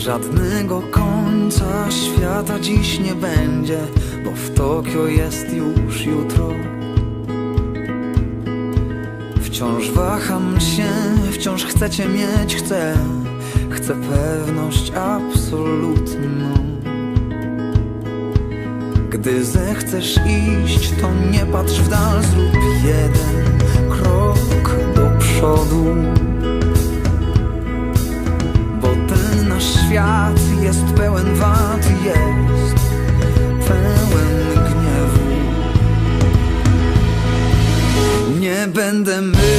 Żadnego końca świata dziś nie będzie, bo w Tokio jest już jutro. Wciąż waham się, wciąż chcecie mieć, chcę, chcę pewność absolutną. Gdy zechcesz iść, to nie patrz w dal, zrób jeden krok do przodu. Pełen wad, jest pełen gniewu. Nie będę myśleć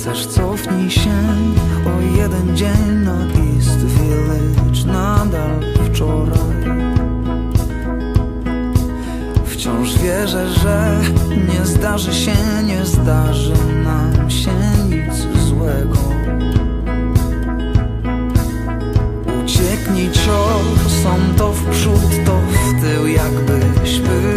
Chcesz cofnij się. O jeden dzień na East Village Nadal wczoraj. Wciąż wierzę, że nie zdarzy się, nie zdarzy nam się nic złego. Ucieknij ciosom to w przód, to w tył Jakbyś była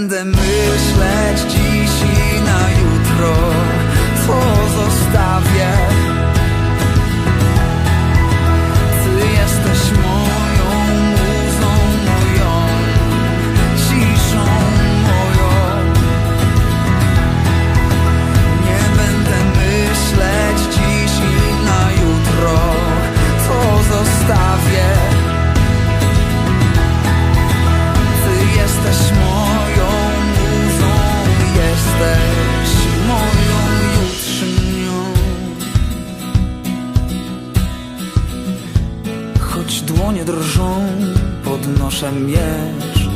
Nie będę myśleć dłonie drżą, podnoszę miecz.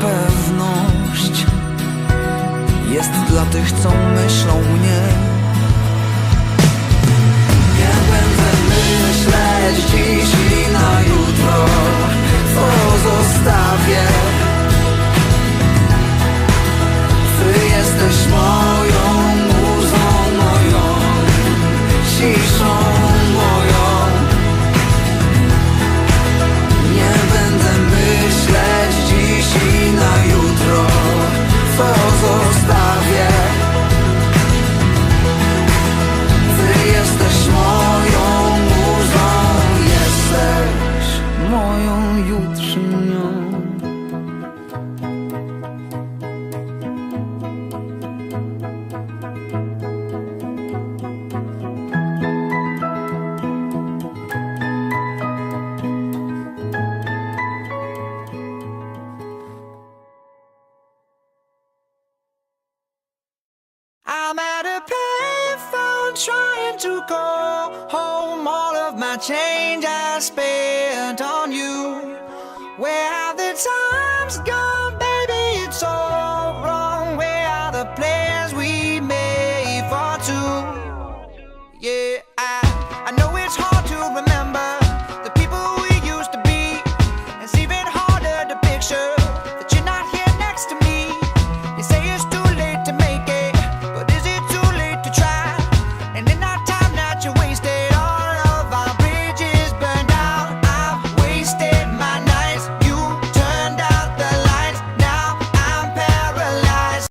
Pewność jest dla tych, co myślą mnie. I'm at a payphone trying to call home. All of my change I spent